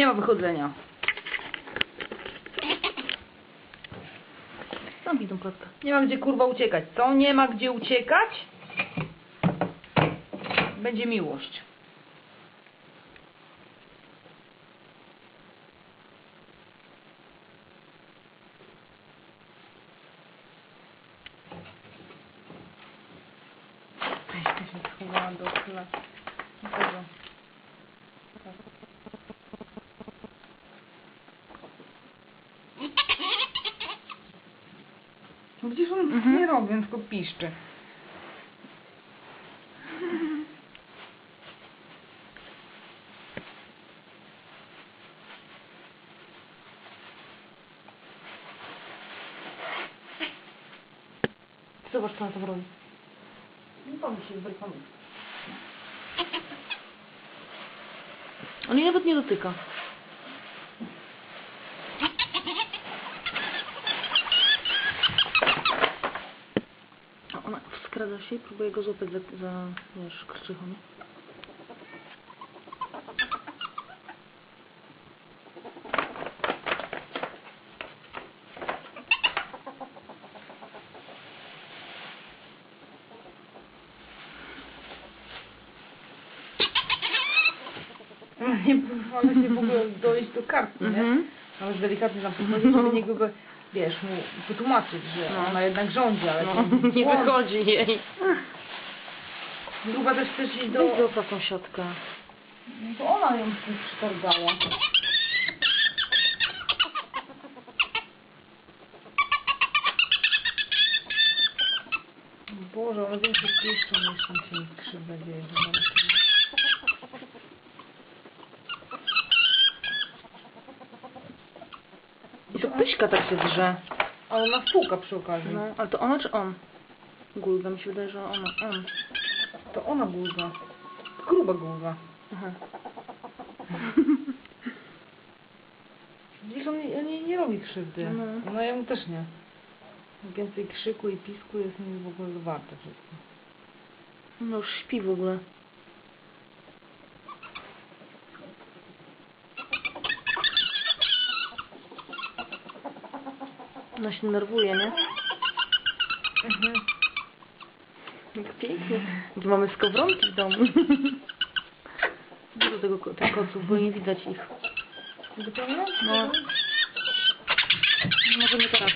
Nie ma wychodzenia. Tam idą kotkę. Nie ma gdzie kurwa uciekać. Co? Nie ma gdzie uciekać? Będzie miłość. Jeszcze się schowała do okna. Tego. No on Mhm. nie robi, on tylko piszczy. Zobacz, co ona tam robi. Nie pomyśl się, wyrwamy. On jej nawet nie dotyka. A skrada się i próbuje go złapać za, za wiesz, krzychą, nie? Próbowała się w ogóle dojść do kartki, nie? Mhm. Ale delikatnie tam podchodzić, żeby niego, go, wiesz, mu wytłumaczyć, że No. ona jednak rządzi, ale No, to nie błąd. wychodzi jej. Chyba też chce iść Weź do... do tą siatkę. No to ona ją tu przytargała. Boże, ona więcej piszczą niż tam się krzywda dzieje. Pyśka tak się drze. Ale ona wpółka przy okazji. No, ale to ona czy on? Gulga, mi się wydaje, że ona, on. To ona gulga. Gruba gulga. Aha. Widzisz, on, nie- on jej nie robi krzywdy. No. No ja mu też nie. Więcej krzyku i pisku jest mi w ogóle warte wszystko. No już śpi w ogóle. Ona się nerwuje, nie? Mhm. Jak pięknie. Tu mamy skowronki w domu. Dużo tego, tych koców, bo nie widać ich. Wypełniasz? No. Może nie teraz.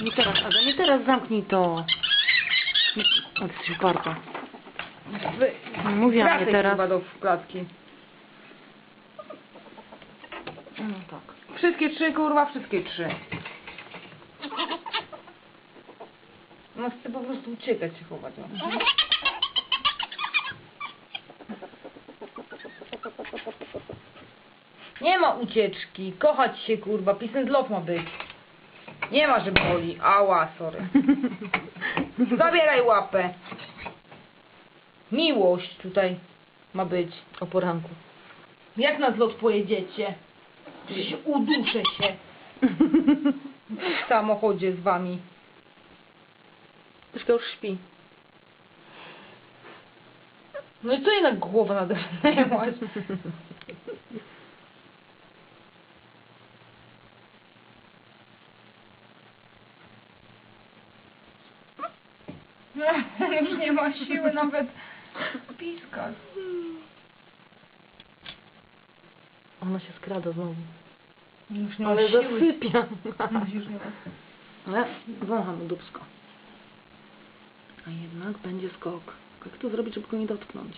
Nie teraz, Aga, nie teraz, zamknij to. O, ty jesteś uparta. No, Mówiłam, nie teraz. do klatki. No tak. Wszystkie trzy, kurwa, wszystkie trzy. No chcę po prostu uciekać się chować. No. Nie ma ucieczki. Kochać się, kurwa. And love ma być. Nie ma, że boli. Ała, sorry. Zabieraj łapę. Miłość tutaj ma być. O poranku. Jak na zlot pojedziecie? Przecież uduszę się w samochodzie z wami. Tyszka już śpi. No i co jednak głowę nadepnęłaś? Już nie ma siły nawet piskać. Ona się skrada znowu. Już nie ma Ale siły. zasypia. Już nie ma. Ale wącham dubsko. A jednak będzie skok. Jak to zrobić, żeby go nie dotknąć?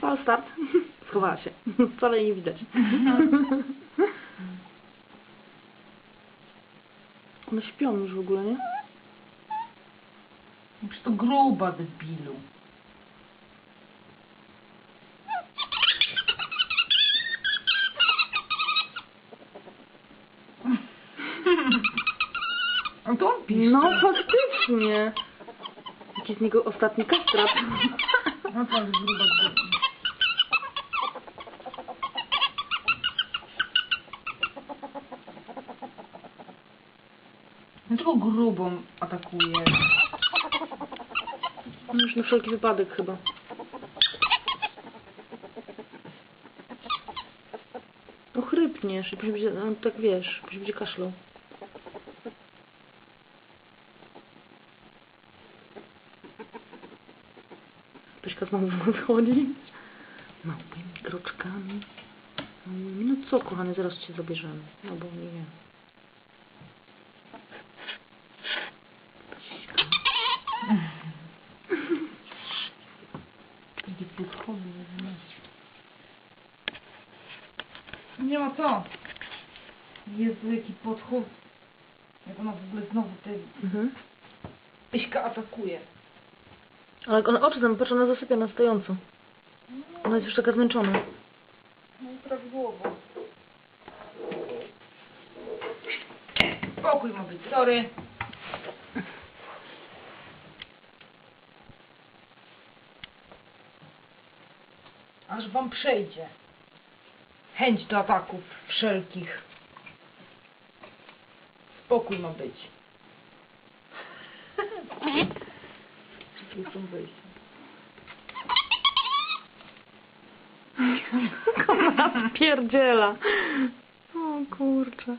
Fal start. Schowała się. Wcale jej nie widać. One śpią już w ogóle, nie? Przecież to gruba debilu. No to on pisze. No faktycznie. Jaki z niego ostatni kastrat. No to jest gruba Dlaczego grubą atakuje? No już na wszelki wypadek chyba. Ochrypniesz i byś, no, tak wiesz, byś będzie kaszlał. Pyśka znowu wychodzi. Małymi kroczkami. No co, kochany, zaraz cię zabierzemy. No bo nie wiem. Nie ma co. Jezu, jaki podchód. Jak ona w ogóle znowu te Mhm. Pyśka atakuje. Ale ona oczy tam, patrz, ona zasypia na stojąco. Ona jest już taka zmęczona. No i prawidłowo. Spokój ma być, sorry. Aż wam przejdzie. Chęć do ataków wszelkich. Spokój ma być. Wszystkie chcą wyjść. Pierdziela. O kurczę.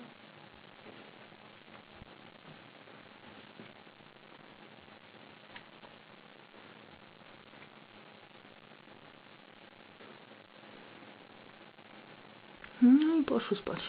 No i poszły spać.